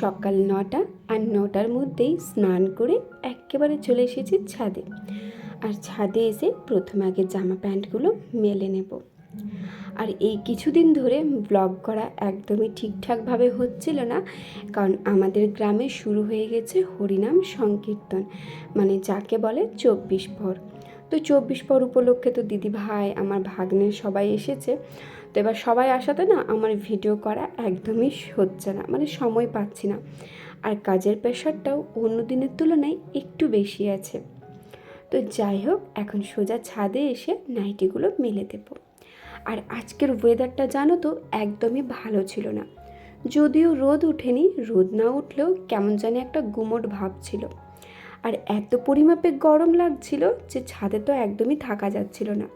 সকাল নটা আর নটার মধ্যেই স্নান করে একেবারে চলে এসেছি ছাদে। আর ছাদে এসে প্রথমে আগে জামা প্যান্টগুলো মেলে নেব। আর এই কিছুদিন ধরে ব্লগ করা একদমই ঠিকঠাকভাবে হচ্ছিল না, কারণ আমাদের গ্রামে শুরু হয়ে গেছে হরিনাম সংকীর্তন মানে যাকে বলে চব্বিশ পর। তো চব্বিশ পর উপলক্ষে তো দিদি ভাই, আমার ভাগ্নের সবাই এসেছে। তো এবার সবাই আসাতে না আমার ভিডিও করা একদমই হচ্ছে না মানে সময় পাচ্ছি না। আর কাজের প্রেশারটাও অন্য দিনের তুলনায় একটু বেশি আছে। তো যাই হোক, এখন সোজা ছাদে এসে নাইটিগুলো মেলে দেবো। আর আজকের ওয়েদারটা জানো তো একদমই ভালো ছিল না। যদিও রোদ ওঠেনি, রোদ না উঠলেও কেমন জানি একটা গুমোট ভাব ছিল। আর এত পরিমাপে গরম লাগছিল যে ছাদে তো একদমই থাকা যাচ্ছিল না।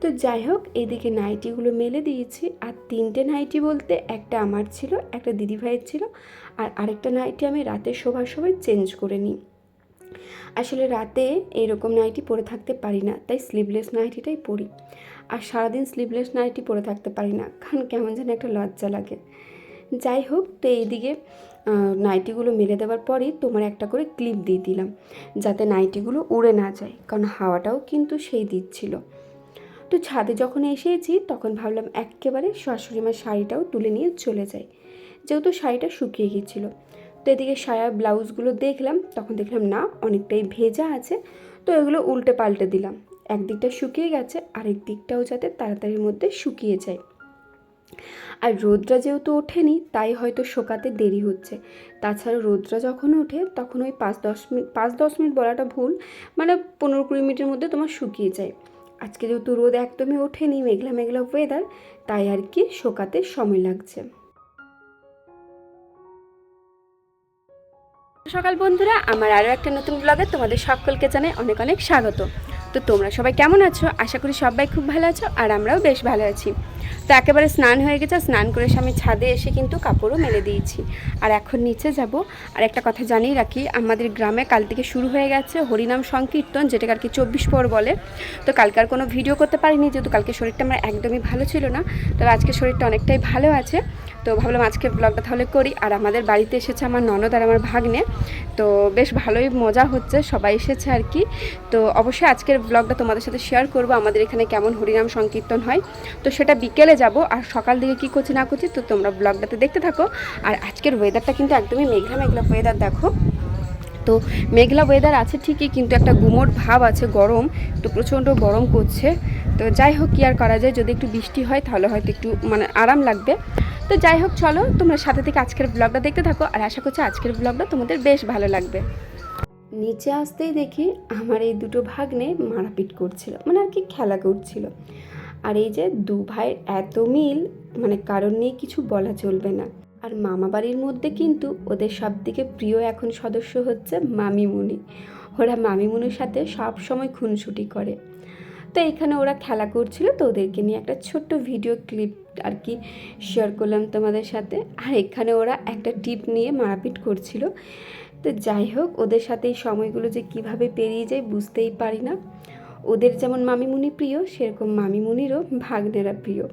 তো যাই হোক, এদিকে নাইটিগুলো মেলে দিয়েছি আর তিনটে নাইটি বলতে একটা আমার ছিল, একটা দিদিভাইয়ের ছিল আর আরেকটা নাইটি আমি রাতে শোবার সময় চেঞ্জ করে নিই। আসলে রাতে এরকম নাইটি পরে থাকতে পারি না, তাই স্লিভলেস নাইটিটাই পরি। আর সারাদিন স্লিভলেস নাইটি পরে থাকতে পারি না, কারণ কেমন যেন একটা লজ্জা লাগে। যাই হোক, তো এইদিকে নাইটিগুলো মেলে দেওয়ার পরেই তোমার একটা করে ক্লিপ দিয়ে দিলাম, যাতে নাইটিগুলো উড়ে না যায়, কারণ হাওয়াটাও কিন্তু সেই দিচ্ছিল। তো ছাদে যখন এসেছি, তখন ভাবলাম একেবারে শাশুড়ি মার শাড়িটাও তুলে নিয়ে চলে যাই, যেহেতু শাড়িটা শুকিয়ে গিয়েছিল। তো এদিকে সায়া ব্লাউজগুলো দেখলাম, তখন দেখলাম না, অনেকটাই ভেজা আছে, তো এগুলো উল্টে পাল্টে দিলাম। একদিকটা শুকিয়ে গেছে, আরেক দিকটাও যাতে তাড়াতাড়ির মধ্যে শুকিয়ে যায়। আর রোদটা যেহেতু ওঠেনি, তাই হয়তো শোকাতে দেরি হচ্ছে। তাছাড়া রোদটা যখন ওঠে, তখন ওই পাঁচ দশ মিনিট পাঁচ দশ মিনিট বলাটা ভুল মানে পনেরো কুড়ি মিনিটের মধ্যে তোমার শুকিয়ে যায়। আজকে যেহেতু রোদ একদমই ওঠেনি, মেঘলা মেঘলা ওয়েদার তাই আর কি শোকাতে সময় লাগছে। সকাল বন্ধুরা, আমার আরও একটা নতুন ব্লগে তোমাদের সকলকে জানাই অনেক অনেক স্বাগত। তো তোমরা সবাই কেমন আছো? আশা করি সবাই খুব ভালো আছো আর আমরাও বেশ ভালো আছি। তো একেবারে স্নান হয়ে গেছে স্নান করে আমি ছাদে এসে কিন্তু কাপড়ও মেলে দিয়েছি। আর এখন নিচে যাব। আর একটা কথা জানিয়ে রাখি, আমাদের গ্রামে কাল থেকে শুরু হয়ে গেছে হরিনাম সংকীর্তন, যেটাকে আর কি চব্বিশ পর বলে। তো কালকে আর কোনো ভিডিও করতে পারিনি, যেহেতু কালকে শরীরটা আমার একদমই ভালো ছিল না। তবে আজকে শরীরটা অনেকটাই ভালো আছে। তো ভাবলাম আজকে ব্লগটা তাহলে করি। আর আমাদের বাড়িতে এসেছে আমার ননদ আর আমার ভাগ্নে। তো বেশ ভালোই মজা হচ্ছে, সবাই এসেছে আর কি। তো অবশ্যই আজকের ব্লগটা তোমাদের সাথে শেয়ার করব, আমাদের এখানে কেমন হরিনাম সংকীর্তন হয়। তো সেটা বিকেলে যাব, আর সকাল দিকে কী করছি না করছি, তো তোমরা ব্লগটাতে দেখতে থাকো। আর আজকের ওয়েদারটা কিন্তু একদমই মেঘলা মেঘলা ওয়েদার দেখো। তো মেঘলা ওয়েদার আছে ঠিকই, কিন্তু একটা গুমোট ভাব আছে, গরম। তো প্রচণ্ড গরম করছে। তো যাই হোক, কী আর করা যায়, যদি একটু বৃষ্টি হয়, তাহলে হয়তো একটু মানে আরাম লাগবে। তো যাই হোক, চলো, তোমরা সাথে থেকে আজকের ব্লগটা দেখতে থাকো, আর আশা করছি আজকের ব্লগটা তোমাদের বেশ ভালো লাগবে। নিচে আসতেই দেখি আমার এই দুটো ভাগ্নে মারাপিট করছিল মানে আর কি খেলা করছিল। আর এই যে দু ভাইয়ের এত মিল মানে কারণ নিয়ে কিছু বলা চলবে না। আর মামা বাড়ির মধ্যে কিন্তু ওদের সব থেকে প্রিয় এখন সদস্য হচ্ছে মামিমুনি। ওরা মামিমুনির সাথে সব সময় খুনসুটি করে। তো এখানে ওরা খেলা করছিল তো ওদেরকে নিয়ে একটা ছোট্ট ভিডিও ক্লিপ আর কি শেয়ার করলাম তোমাদের সাথে। আর এখানে ওরা একটা টিপ নিয়ে মারাপিট করছিল। তো যাই হোক, ওদের সাথে এই সময়গুলো যে কীভাবে পেরিয়ে যায় বুঝতেই পারি না। ওদের যেমন মামিমুনি প্রিয়, সেরকম মামিমুনিরও ভাগ্নেরা প্রিয়।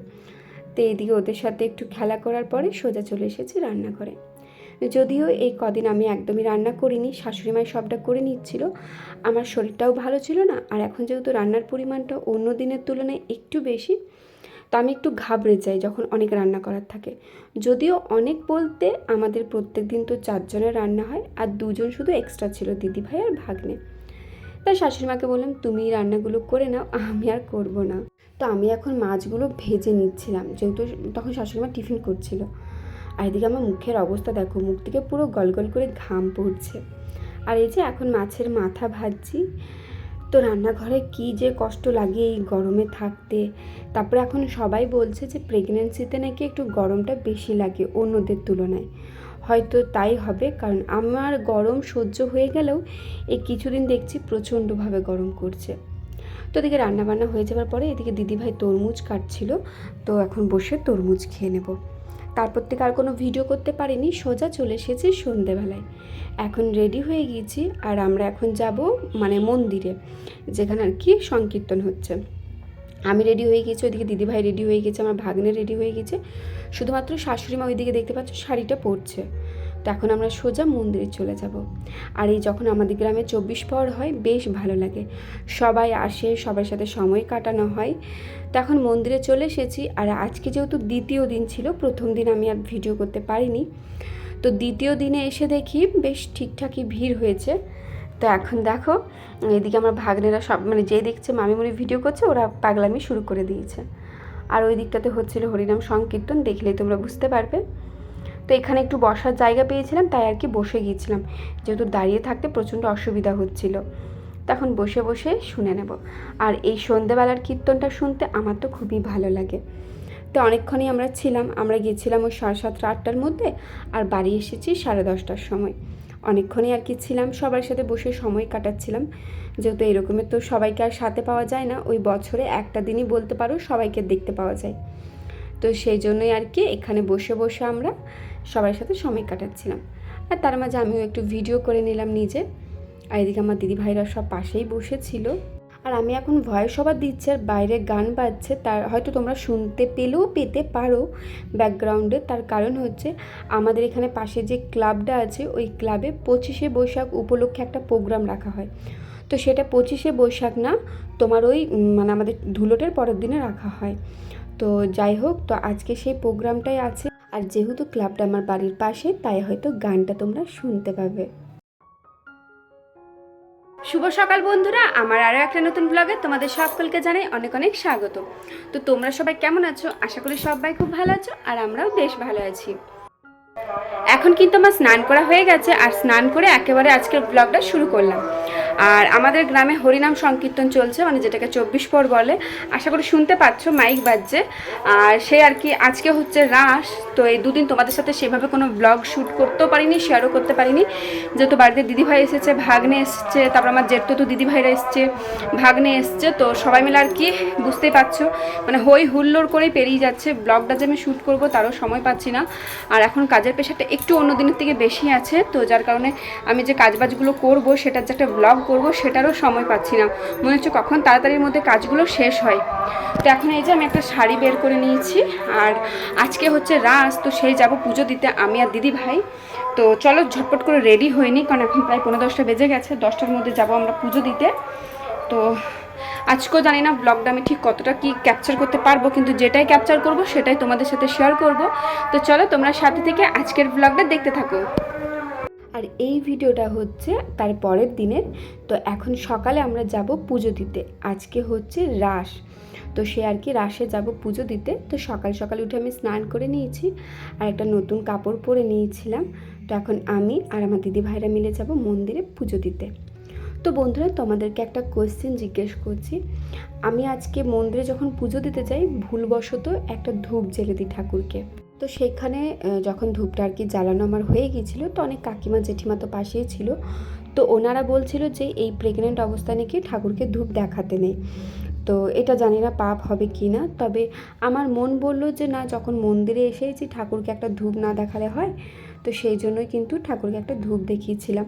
তো এইদিকে ওদের সাথে একটু খেলা করার পরে সোজা চলে এসেছি রান্নাঘরে। যদিও এই কদিন আমি একদমই রান্না করিনি শাশুড়ি মাই সবটা করে নিচ্ছিল। আমার শরীরটাও ভালো ছিল না, আর এখন যেহেতু রান্নার পরিমাণটা অন্য দিনের তুলনায় একটু বেশি আমি একটু ঘাবড়ে যাই যখন অনেক রান্না করার থাকে। যদিও অনেক বলতে আমাদের প্রত্যেক দিন তো চারজনের রান্না হয় আর দুজন শুধু এক্সট্রা ছিল দিদিভাই আর ভাগ্নে। তাই শাশুড়ি মাকে বললাম, তুমি রান্নাগুলো করে নাও, আমি আর করব না। তো আমি এখন মাছগুলো ভেজে নিচ্ছিলাম, যেহেতু তখন শাশুড়ি মা টিফিন করছিল। আর এদিকে আমার মুখের অবস্থা দেখো, মুখ থেকে পুরো গলগল করে ঘাম পড়ছে। আর এই যে এখন মাছের মাথা ভাজছি তো রান্নাঘরে কী যে কষ্ট লাগে এই গরমে থাকতে। তারপরে এখন সবাই বলছে যে প্রেগনেন্সিতে নাকি একটু গরমটা বেশি লাগে অন্যদের তুলনায়। হয়তো তাই হবে, কারণ আমার গরম সহ্য হয়ে গেলেও এই কিছুদিন দেখছি প্রচণ্ডভাবে গরম করছে। তো এদিকে রান্নাবান্না হয়ে যাওয়ার পরে এদিকে দিদিভাই তরমুজ কাটছিল, তো এখন বসে তরমুজ খেয়ে নেব। তারপর থেকে আর কোনো ভিডিও করতে পারিনি, সোজা চলে এসেছি সন্ধেবেলায়। এখন রেডি হয়ে গিয়েছি আর আমরা এখন যাব মানে মন্দিরে, যেখানে আর কি সংকীর্তন হচ্ছে। আমি রেডি হয়ে গেছি ওইদিকে দিদিভাই রেডি হয়ে গেছে আমার ভাগ্নে রেডি হয়ে গেছে শুধুমাত্র শাশুড়ি মা ওইদিকে দেখতে পাচ্ছ, শাড়িটা পরছে। তো এখন আমরা সোজা মন্দিরে চলে যাব। আর এই যখন আমাদের গ্রামে চব্বিশ পর হয়, বেশ ভালো লাগে। সবাই আসে, সবার সাথে সময় কাটানো হয়। তো এখন মন্দিরে চলে এসেছি। আর আজকে যেহেতু দ্বিতীয় দিন ছিল, প্রথম দিন আমি আর ভিডিও করতে পারিনি। তো দ্বিতীয় দিনে এসে দেখি বেশ ঠিকঠাকই ভিড় হয়েছে। তো এখন দেখো, এদিকে আমার ভাগ্নেরা সব মানে যে দেখছে মামিমুনি ভিডিও করছে, ওরা পাগলামি শুরু করে দিয়েছে। আর ওই দিকটাতে হচ্ছিল হরিনাম সংকীর্তন, দেখলেই তোমরা বুঝতে পারবে। তো এখানে একটু বসার জায়গা পেয়েছিলাম, তাই আর কি বসে গিয়েছিলাম। যেহেতু দাঁড়িয়ে থাকতে প্রচণ্ড অসুবিধা হচ্ছিল। তখন বসে বসে শুনে নেব। আর এই সন্ধেবেলার কীর্তনটা শুনতে আমার তো খুবই ভালো লাগে। তো অনেকক্ষণই আমরা ছিলাম, আমরা গিয়েছিলাম ওই সাড়ে সাতটা, আটটার মধ্যে, আর বাড়ি এসেছি সাড়ে দশটার সময়। অনেকক্ষণই আর কি ছিলাম, সবার সাথে বসে সময় কাটাচ্ছিলাম। যেহেতু এরকমের তো সবাইকে আর সাথে পাওয়া যায় না, ওই বছরে একটা দিনই বলতে পারো সবাইকে দেখতে পাওয়া যায়। তো সেই জন্যই আর কি এখানে বসে বসে আমরা সবার সাথে সময় কাটাচ্ছিলাম। আর তার মাঝে আমিও একটু ভিডিও করে নিলাম নিজে। আর এদিকে আমার দিদি ভাইরা সব পাশেই বসেছিল। আর আমি এখন ভয়েস সবার দিচ্ছি আর বাইরে গান বাজছে। তার হয়তো তোমরা শুনতে পেলেও পেতে পারো ব্যাকগ্রাউন্ডে। তার কারণ হচ্ছে আমাদের এখানে পাশে যে ক্লাবটা আছে, ওই ক্লাবে পঁচিশে বৈশাখ উপলক্ষে একটা প্রোগ্রাম রাখা হয়। তো সেটা পঁচিশে বৈশাখ না, তোমার ওই মানে আমাদের ধুলোটের পরের দিনে রাখা হয়। তো যাই হোক, তো আজকে সেই প্রোগ্রামটাই আছে। আর যেহেতু ক্লাবটা আমার বাড়ির পাশে, তাই হয়তো গানটা তোমরা শুনতে পাবে। শুভ সকাল বন্ধুরা, আমার আরও একটা নতুন ব্লগে তোমাদের সকলকে জানাই অনেক অনেক স্বাগত। তো তোমরা সবাই কেমন আছো? আশা করি সবাই খুব ভালো আছো আর আমরাও বেশ ভালো আছি। এখন কিন্তু আমার স্নান করা হয়ে গেছে আর স্নান করে একেবারে আজকের ব্লগটা শুরু করলাম। আর আমাদের গ্রামে হরিনাম সংকীর্তন চলছে মানে যেটাকে চব্বিশ পর বলে। আশা করি শুনতে পাচ্ছ, মাইক বাজছে। আর সে আর কি, আজকে হচ্ছে রাস, তো এই দুদিন তোমাদের সাথে সেভাবে কোনো ব্লগ শ্যুট করতেও পারিনি শেয়ারও করতে পারিনি। যেহেতু বাড়িতে দিদিভাই এসেছে, ভাগ্নে এসছে, তারপর আমার জেঠতো তো দিদিভাইরা এসছে, ভাগ্নে এসছে, তো সবাই মিলে আর কি, বুঝতেই পারছ। মানে হই হুল্লোড় করেই পেরিয়ে যাচ্ছে ব্লগটা যে আমি শ্যুট করব তারও সময় পাচ্ছি না। আর এখন কাজের পেশাটা একটু অন্য দিনের থেকে বেশি আছে, তো যার কারণে আমি যে কাজবাজগুলো করব, সেটার যে একটা ব্লগ করব সেটারও সময় পাচ্ছি না। মনে হচ্ছে কখন তাড়াতাড়ির মধ্যে কাজগুলো শেষ হয়। তো এখন এই যে আমি একটা শাড়ি বের করে নিয়েছি, আর আজকে হচ্ছে রাস, তো সেই যাব পুজো দিতে আমি আর দিদি ভাই। তো চলো ঝটপট করে রেডি হয়নি, কারণ এখন প্রায় পনেরো দশটা বেজে গেছে, দশটার মধ্যে যাব আমরা পুজো দিতে। তো আজকেও জানি না ব্লগটা আমি ঠিক কতটা কি ক্যাপচার করতে পারব, কিন্তু যেটাই ক্যাপচার করব সেটাই তোমাদের সাথে শেয়ার করব। তো চলো তোমরা সাথে থেকে আজকের ব্লগটা দেখতে থাকো। আর এই ভিডিওটা হচ্ছে তার পরের দিনের। তো এখন সকালে আমরা যাব পুজো দিতে। আজকে হচ্ছে রাস। তো সে আর কি রাসে যাব পুজো দিতে। তো সকাল সকাল উঠে আমি স্নান করে নিয়েছি আর একটা নতুন কাপড় পরে নিয়েছিলাম। তো এখন আমি আর আমার দিদি ভাইরা মিলে যাব মন্দিরে পুজো দিতে। তো বন্ধুরা, তোমাদেরকে একটা কোয়েশ্চেন জিজ্ঞেস করছি। আমি আজকে মন্দিরে যখন পুজো দিতে যাই, ভুলবশত একটা ধূপ জেলে দিই ঠাকুরকে। তো সেখানে যখন ধূপটা আর কি জ্বালানো আমার হয়ে গিয়েছিল, তো অনেক কাকিমা, জেঠিমা তো পাশেই ছিল। তো ওনারা বলছিল যে এই প্রেগনেন্ট অবস্থায় নাকি ঠাকুরকে ধূপ দেখাতে নেই। তো এটা জানি না পাপ হবে কি না, তবে আমার মন বলল যে না, যখন মন্দিরে এসেছি ঠাকুরকে একটা ধূপ না দেখালে হয়, তো সেই জন্যই কিন্তু ঠাকুরকে একটা ধূপ দেখিয়েছিলাম।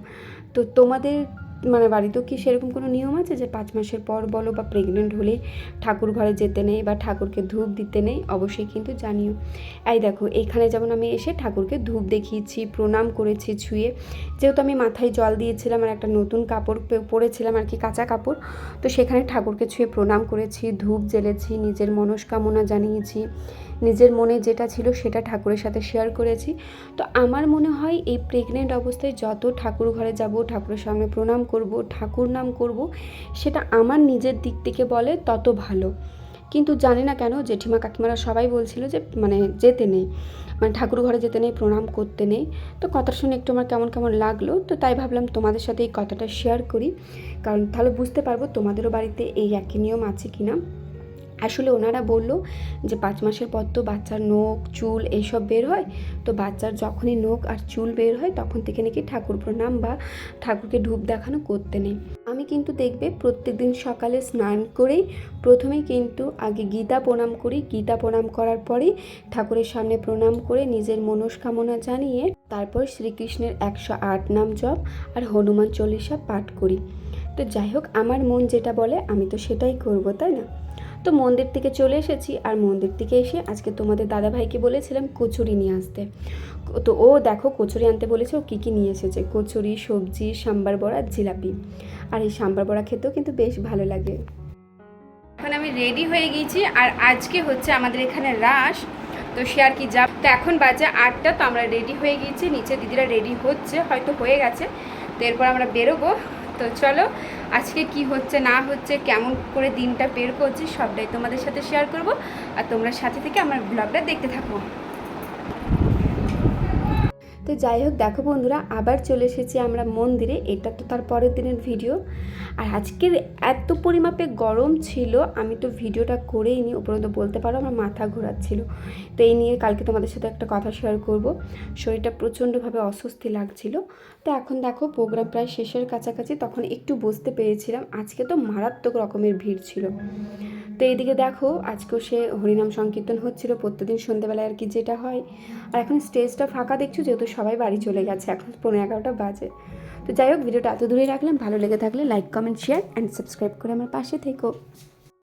তো তোমাদের মানে বাড়িতেও কি সেরকম কোনো নিয়ম আছে যে পাঁচ মাসের পর বলো বা প্রেগনেন্ট হলে ঠাকুর ঘরে যেতে নেই বা ঠাকুরকে ধূপ দিতে নেই? অবশ্যই কিন্তু জানিও। এই দেখো, এখানে যেমন আমি এসে ঠাকুরকে ধূপ দেখিয়েছি, প্রণাম করেছি ছুঁয়ে। যেহেতু আমি মাথায় জল দিয়েছিলাম আর একটা নতুন কাপড় পরেছিলাম আর কি, কাঁচা কাপড়, তো সেখানে ঠাকুরকে ছুঁয়ে প্রণাম করেছি, ধূপ জ্বেলেছি, নিজের মনস্কামনা জানিয়েছি। নিজের মনে যেটা ছিল সেটা ঠাকুরের সাথে শেয়ার করেছি। তো আমার মনে হয় এই প্রেগনেন্ট অবস্থায় যত ঠাকুর ঘরে যাব, ঠাকুরের সামনে প্রণাম করব, ঠাকুর নাম করব, সেটা আমার নিজের দিক থেকে বলে তত ভালো। কিন্তু জানি না কেন জেঠিমা কাকিমারা সবাই বলছিল যে মানে যেতে নেই। মানে ঠাকুর ঘরে যেতে নেই, প্রণাম করতে নেই। তো কথা শুনে একটু আমার কেমন কেমন লাগল। তো তাই ভাবলাম তোমাদের সাথে এই কথাটা শেয়ার করি। কারণ তাহলে বুঝতে পারব তোমাদেরও বাড়িতে এই একই নিয়ম আছে কি না আসলে ওনারা বলল যে পাঁচ মাসের পর তো বাচ্চার নখ, চুল এইসব বের হয়। তো বাচ্চার যখনই নখ আর চুল বের হয়, তখন থেকে নাকি ঠাকুর প্রণাম বা ঠাকুরকে ধূপ দেখানো করতে নেই। আমি কিন্তু দেখবে প্রত্যেকদিন সকালে স্নান করেই প্রথমেই কিন্তু আগে গীতা প্রণাম করি। গীতা প্রণাম করার পরেই ঠাকুরের সামনে প্রণাম করে নিজের মনস্কামনা জানিয়ে তারপর শ্রীকৃষ্ণের একশো আট নাম জপ আর হনুমান চল্লিশা পাঠ করি। তো যাই হোক, আমার মন যেটা বলে আমি তো সেটাই করব, তাই না? তো মন্দির থেকে চলে এসেছি আর মন্দির থেকে এসে আজকে তোমাদের দাদাভাইকে বলেছিলাম কচুরি নিয়ে আসতে। তো ও দেখো কচুরি আনতে বলেছে, ও কী কী নিয়ে এসেছে? কচুরি, সবজি, সাম্বার বড়া, জিলাপি। আর এই সাম্বার বড়া খেতেও কিন্তু বেশ ভালো লাগে। এখন আমি রেডি হয়ে গিয়েছি আর আজকে হচ্ছে আমাদের এখানে রাস। তো সে আর কি যাব। তো এখন বাজে আটটা, তো আমরা রেডি হয়ে গিয়েছি। নিচে দিদিরা রেডি হচ্ছে, হয়তো হয়ে গেছে। তো এরপর আমরা বেরোবো। তো চলো, আজকে কি হচ্ছে, না হচ্ছে, কেমন করে দিনটা বের করছি, সবটাই তোমাদের সাথে শেয়ার করব। আর তোমরা সাথে থেকে আমার ব্লগটা দেখতে থাকো। তো যাই হোক, দেখো বন্ধুরা, আবার চলে এসেছি আমরা মন্দিরে। এটা তো তার পরের দিনের ভিডিও আর আজকের এত পরিমাপে গরম ছিল, আমি তো ভিডিওটা করেই নি। উপরন্ত বলতে পারো, আমার মাথা ঘোরাচ্ছিল। তো এই নিয়ে কালকে তোমাদের সাথে একটা কথা শেয়ার করব। শরীরটা প্রচণ্ডভাবে অস্বস্তি লাগছিল। তো এখন দেখো প্রোগ্রাম প্রায় শেষের কাছাকাছি, তখন একটু বুঝতে পেরেছিলাম আজকে তো মারাত্মক রকমের ভিড় ছিল। তো এইদিকে দেখো, আজকেও সে হরিনাম সংকীর্তন হচ্ছিল, প্রত্যেকদিন সন্ধ্যেবেলায় আর কি যেটা হয়। আর এখন স্টেজটা ফাঁকা দেখছ, যেহেতু সবাই বাড়ি চলে গেছে, এখন পনেরো এগারোটা বাজে। তো যাই হোক, ভিডিওটা এত দূরেই রাখলাম, ভালো লেগে থাকলে like comment share and subscribe করে আমার পাশে থেকো।